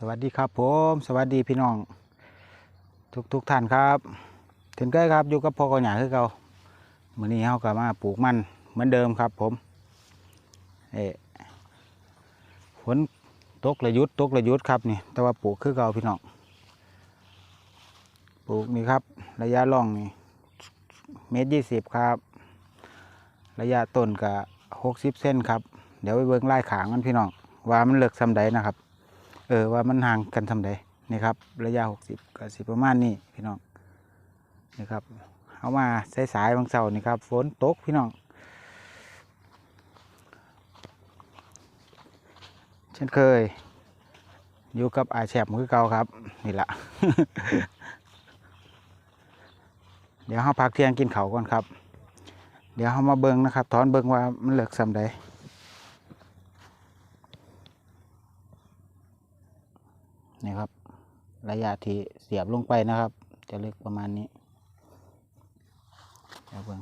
สวัสดีครับผม สวัสดีพี่น้อง ทุกทุกท่านครับ ถึงใกล้ครับอยู่กับพ่อกอหยาคือเก่ามื้อนี้เฮาก็มาปลูกมันเหมือนเดิมครับผมเอฝนตกระยุดตกระยุดครับนี่ แต่ว่าปลูกคือเก่าพี่น้องปลูกนี่ครับ ระยะร่องนี่เมตรยี่สิบครับ ระยะต้นก็หกสิบเส้นครับ เดี๋ยวไปเบิ่งไล่ขางมันพี่น้องว่ามันเลิกซำใดนะครับ เออว่ามันห่างกันทำใดนี่ครับระยะหกสิบกับสิประมาณนี้พี่น้องนี่ครับเอามาสายสายๆบางเสาร์นี่ครับฝนตกพี่น้องเช่นเคย อยู่กับอาแฉบมือเก่าครับ นี่แหละเดี๋ยวเราพักเที่ยงกินเขาก่อนครับ เดี๋ยวเรามาเบิงนะครับถอนเบิงว่ามันเลิกซำใด นี่ครับ ระยะที่เสียบลงไปนะครับ จะลึกประมาณนี้เดี๋ยวเบิ่ง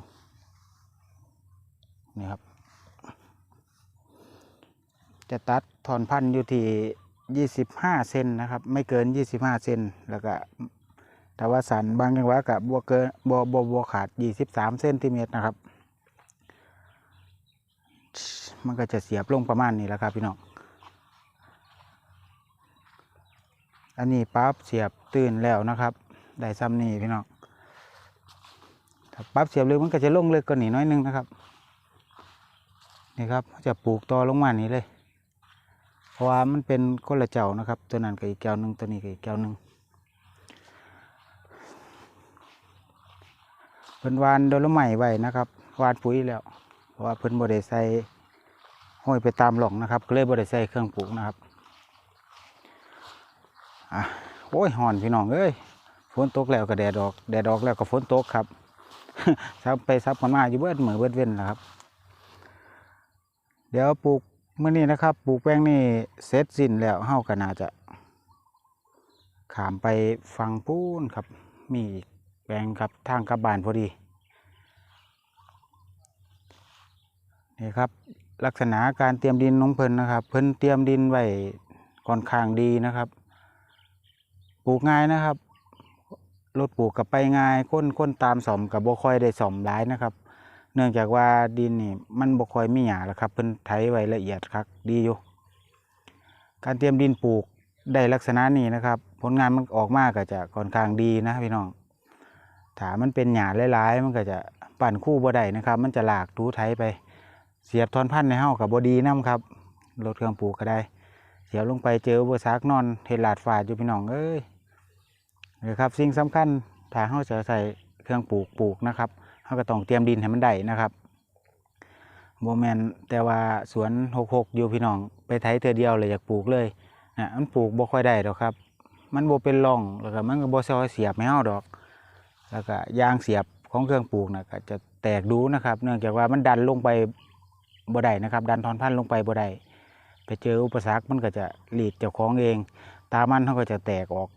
นี่ครับ จะตัดถอนพันธุ์อยู่ที่ยี่สิบห้าเซนนะครับ ไม่เกินยี่สิบห้าเซนแล้วก็แต่ว่าสันบางจังหวะกับบวเกินบวบวบวขาดยี่สิบสามเซนติเมตรนะครับ มันก็จะเสียบลงประมาณนี้แหละครับพี่น้อง อันนี้ปั๊บเสียบตื่นแล้วนะครับ ได้ซ้ำนี่พี่น้องถ้าปั๊บเสียบเลึกมันก็จะลงเลึกกว่านี้น้อยนึงนะครับ นี่ครับจะปลูกตอลงมานี้เลย เพราะว่ามันเป็นคนละเจ้านะครับ ตัวนั้นกับอีกแก้วหนึ่งตัวนี้กับอีกแก้วหนึ่งเพิ่นวานโดนละไหม้ไว้นะครับวานปุ๋ยแล้ว เพราะว่าเพิ่นบ่ได้ใส่ห้อยไปตามหลองนะครับก็เลยบ่ได้ใส่เครื่องปลูกนะครับ อะโอ้ยหอนพี่น้องเอ้ยฝนตกแล้วก็แดดออกแดดออกแล้วก็ฝนตกครับซับไปซับกันมาอยู่เบิดเหมือเบิดเว้นนะครับ เดี๋ยวปลูกเมื่อนี้นะครับ ปลูกแป้งนี่เสร็จสิ้นแล้วเฮาก็น่าจะขามไปฟังปูนครับ มีอีกแปลงครับทางกลับบานพอดีนี่ครับลักษณะการเตรียมดินน้องเพิ่นนะครับ เพิ่นเตรียมดินไว้ค่อนข้างดีนะครับ ปลูกง่ายนะครับ รถปลูกกับไปง่ายค้นค้นตามสอมกับบ่ค่อยได้สอมหลายนะครับ เนื่องจากว่าดินนี่มันบ่ค่อยมีหยาแล้วครับ เพิ่นไถไว้ละเอียดครับดีอยู่ การเตรียมดินปลูกได้ลักษณะนี้นะครับ ผลงานมันออกมาก็จะค่อนข้างดีนะพี่น้องถ้ามันเป็นหยาหลายๆ มันก็จะปั่นคู่บ่ได้นะครับ มันจะหลากถูไถไป เสียบทอนพันในเฮากับบ่ดีนํครับรถเครื่องปลูกก็ได้ เสียบลงไปเจออุปสรรคนอนเห็ดหลาดฝาดอยู่พี่น้องเอ้ย นี่ครับสิ่งสำคัญถ้าเราจะใส่เครื่องปลูกปลูกนะครับเราก็ต้องเตรียมดินให้มันได้นะครับโมแมนแต่ว่าสวนหกหกอยู่พี่น้องไปไถเธอเดียวเลยอยากปลูกเลยนะมันปลูกบ่ค่อยได้ดอกครับ มันบ่เป็นร่องแล้วก็มันก็บ่ซอยเสียบไม่เอาดอก แล้วก็ยางเสียบของเครื่องปลูกนะก็จะแตกดูนะครับ เนื่องจากว่ามันดันลงไปบ่ได้นะครับ ดันทอนพันธุ์ลงไปบ่ได้ไปเจออุปสรรคมันก็จะหลีดเจ้าของเอง ตามันเขาก็จะแตกออก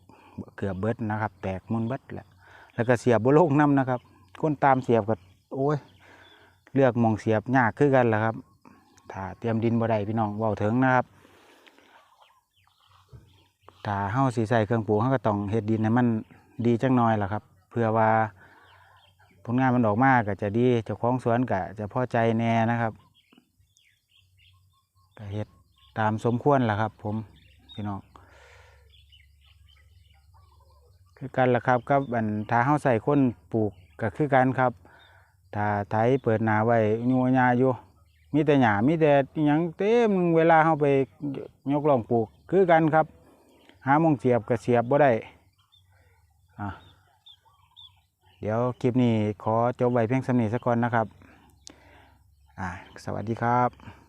เกือบเบิดนะครับ แตกมุนเบิดแหละแล้วก็เสียบบุลงน้ำนะครับก้นตามเสียบก็โอ้ยเลือกมองเสียบยากคือกันแหละครับถ้าเตรียมดินบ่ได้พี่น้องเว้าถึงนะครับถ้าเฮาสีใส่เครื่องปลูกเฮาก็ต้องเฮ็ดดินให้มันดีจังน้อยละครับ เพื่อว่าผลงานมันออกมากก็จะดีเจ้าของสวนก็จะพอใจแน่นะครับก็เฮ็ดตามสมควรล่ะครับ ผมพี่น้อง คือกันละครับกับอันถ้าเฮาใส่คนปลูกก็คือกันครับถ้าไถเปิดหนาไว้ยัวหญ้าอยู่ มีแต่หญ้ามีแต่อิหยังเต็มเวลาเฮาไปยกล่องปลูกคือกันครับ หามองเสียบก็เสียบบ่ได้อะเดี๋ยวคลิปนี้ขอจบไว้เพียงสำนีสักก่อนนะครับอ่าสวัสดีครับ